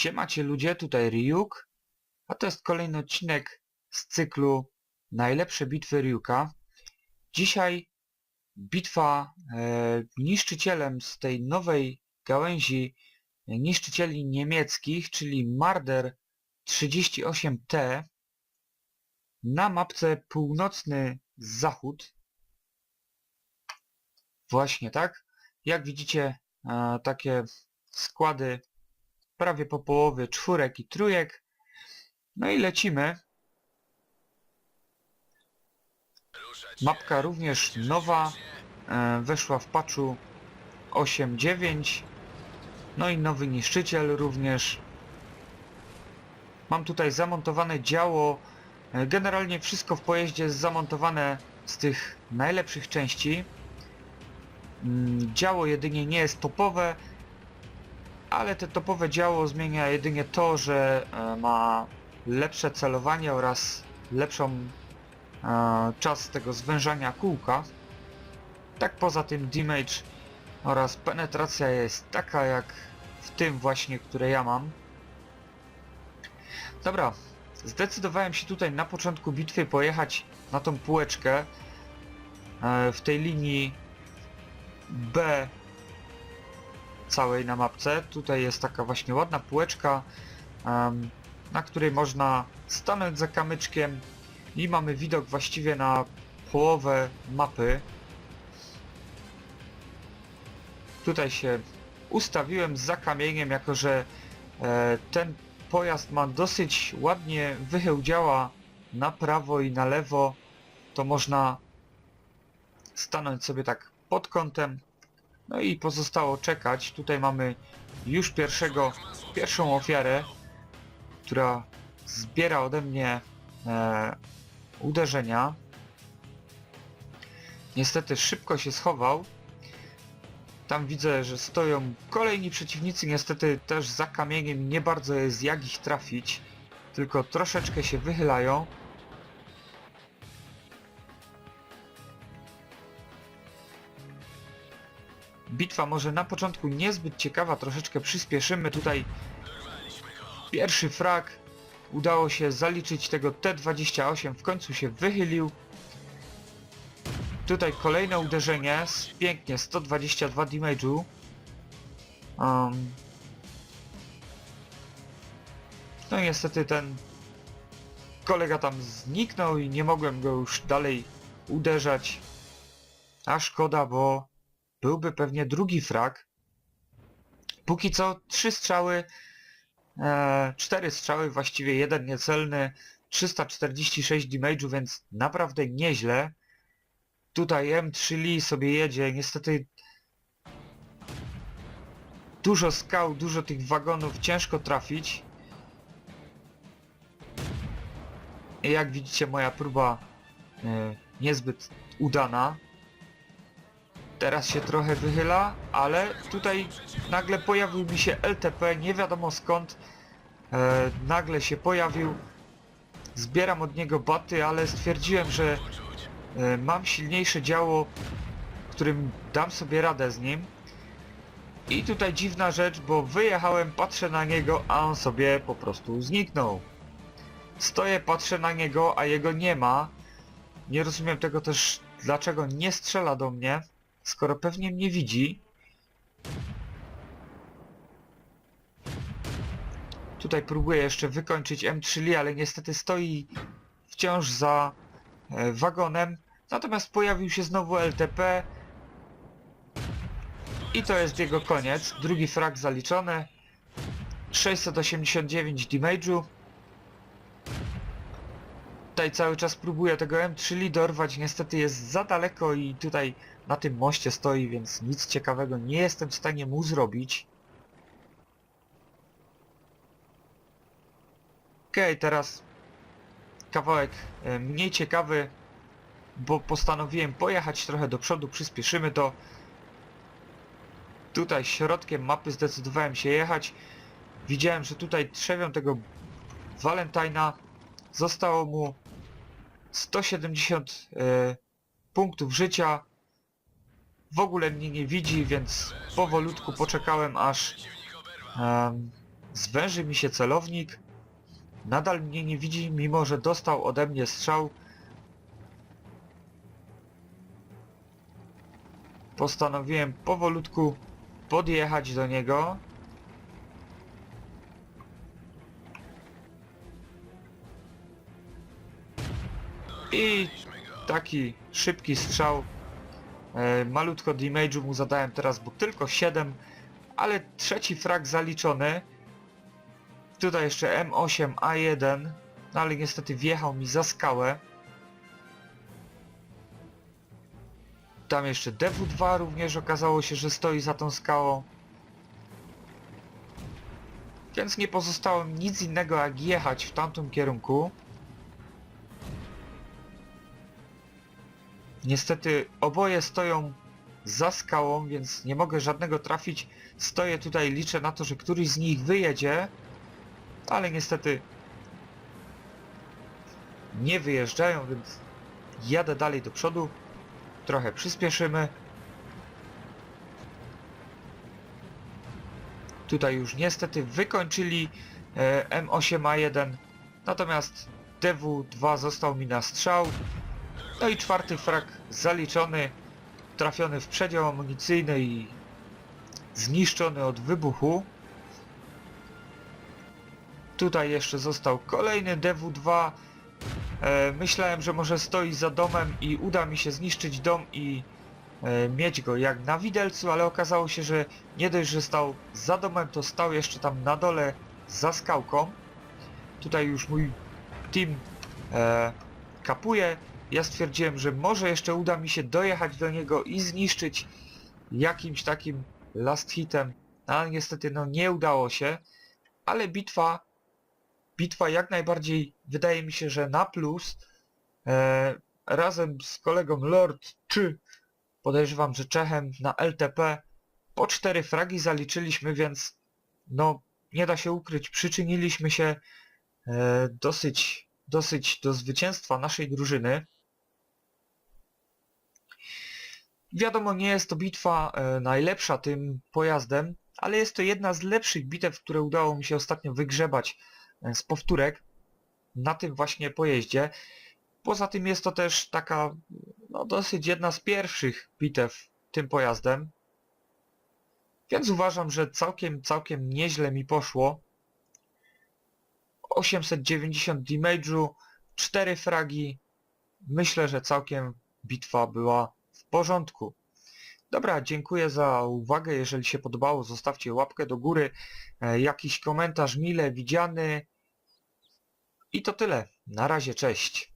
Siemacie ludzie, tutaj Ryuk, a to jest kolejny odcinek z cyklu Najlepsze bitwy Ryuka. Dzisiaj bitwa e, niszczycielem z tej nowej gałęzi e, niszczycieli niemieckich, czyli Marder 38T na mapce północny zachód. Właśnie tak. Jak widzicie, e, takie składy prawie po połowie czwórek i trójek. No i lecimy. Mapka również nowa, e, weszła w patchu 8.9. No i nowy niszczyciel również. Mam tutaj zamontowane działo. E, Generalnie wszystko w pojeździe jest zamontowane z tych najlepszych części. Mm, Działo jedynie nie jest topowe, ale te topowe działo zmienia jedynie to, że e, ma lepsze celowanie oraz lepszą e, czas tego zwężania kółka. Tak poza tym damage oraz penetracja jest taka jak w tym właśnie, które ja mam. Dobra, zdecydowałem się tutaj na początku bitwy pojechać na tą półeczkę e, w tej linii B całej na mapce. Tutaj jest taka właśnie ładna półeczka, na której można stanąć za kamyczkiem i mamy widok właściwie na połowę mapy. Tutaj się ustawiłem za kamieniem, jako że e, ten pojazd ma dosyć ładnie wychył działa na prawo i na lewo, to można stanąć sobie tak pod kątem no i pozostało czekać. Tutaj mamy już pierwszego, pierwszą ofiarę, która zbiera ode mnie e, uderzenia. Niestety szybko się schował. Tam widzę, że stoją kolejni przeciwnicy, niestety też za kamieniem nie bardzo jest jak ich trafić. Tylko troszeczkę się wychylają. Bitwa może na początku niezbyt ciekawa, troszeczkę przyspieszymy tutaj. Pierwszy frag. Udało się zaliczyć tego T-28, w końcu się wychylił. Tutaj kolejne uderzenie, pięknie, 122 damage'u. Um. No niestety ten kolega tam zniknął i nie mogłem go już dalej uderzać. A szkoda, bo byłby pewnie drugi frag. Póki co trzy strzały, e, cztery strzały, właściwie jeden niecelny, 346 damage'u, więc naprawdę nieźle. Tutaj M3 Lee sobie jedzie, niestety dużo skał, dużo tych wagonów, ciężko trafić. I jak widzicie moja próba e, niezbyt udana. Teraz się trochę wychyla, ale tutaj nagle pojawił mi się LTP, nie wiadomo skąd. E, nagle się pojawił. Zbieram od niego baty, ale stwierdziłem, że e, mam silniejsze działo, którym dam sobie radę z nim. I tutaj dziwna rzecz, bo wyjechałem, patrzę na niego, a on sobie po prostu zniknął. Stoję, patrzę na niego, a jego nie ma. Nie rozumiem tego też, dlaczego nie strzela do mnie skoro pewnie mnie widzi. Tutaj próbuję jeszcze wykończyć M3 Lee, ale niestety stoi wciąż za e, wagonem. Natomiast pojawił się znowu LTP. I to jest jego koniec. Drugi frag zaliczony. 689 damage'u. Tutaj cały czas próbuję tego M3 Lee dorwać, niestety jest za daleko i tutaj na tym moście stoi, więc nic ciekawego nie jestem w stanie mu zrobić. Okej, teraz kawałek e, mniej ciekawy, bo postanowiłem pojechać trochę do przodu, przyspieszymy to. Tutaj środkiem mapy zdecydowałem się jechać. Widziałem, że tutaj trzewią tego Valentina. Zostało mu 170 e, punktów życia. W ogóle mnie nie widzi, więc powolutku poczekałem aż zwęży mi się celownik. Nadal mnie nie widzi, mimo że dostał ode mnie strzał. Postanowiłem powolutku podjechać do niego. I taki szybki strzał. E, malutko damage'u mu zadałem teraz, bo tylko 7, ale trzeci frag zaliczony. Tutaj jeszcze M8A1, no ale niestety wjechał mi za skałę. Tam jeszcze DW2 również okazało się, że stoi za tą skałą. Więc nie pozostało nic innego jak jechać w tamtym kierunku. Niestety oboje stoją za skałą, więc nie mogę żadnego trafić. Stoję tutaj, liczę na to, że któryś z nich wyjedzie, ale niestety nie wyjeżdżają, więc jadę dalej do przodu. Trochę przyspieszymy. Tutaj już niestety wykończyli e, M8A1, natomiast DW2 został mi na strzał. No i czwarty frag zaliczony, trafiony w przedział amunicyjny i zniszczony od wybuchu. Tutaj jeszcze został kolejny DW2. E, myślałem, że może stoi za domem i uda mi się zniszczyć dom i e, mieć go jak na widelcu, ale okazało się, że nie dość, że stał za domem, to stał jeszcze tam na dole za skałką. Tutaj już mój team e, kapuje. Ja stwierdziłem, że może jeszcze uda mi się dojechać do niego i zniszczyć jakimś takim last hitem, no, ale niestety no nie udało się, ale bitwa bitwa jak najbardziej wydaje mi się, że na plus e, razem z kolegą Lord czy podejrzewam, że Czechem na LTP po cztery fragi zaliczyliśmy, więc no nie da się ukryć, przyczyniliśmy się e, dosyć, dosyć do zwycięstwa naszej drużyny. Wiadomo, nie jest to bitwa e, najlepsza tym pojazdem, ale jest to jedna z lepszych bitew, które udało mi się ostatnio wygrzebać e, z powtórek na tym właśnie pojeździe. Poza tym jest to też taka no, dosyć jedna z pierwszych bitew tym pojazdem. Więc uważam, że całkiem, całkiem nieźle mi poszło. 890 damage'u, 4 fragi. Myślę, że całkiem bitwa była porządku. Dobra, dziękuję za uwagę. Jeżeli się podobało, zostawcie łapkę do góry, e, jakiś komentarz mile widziany. I to tyle. Na razie, cześć.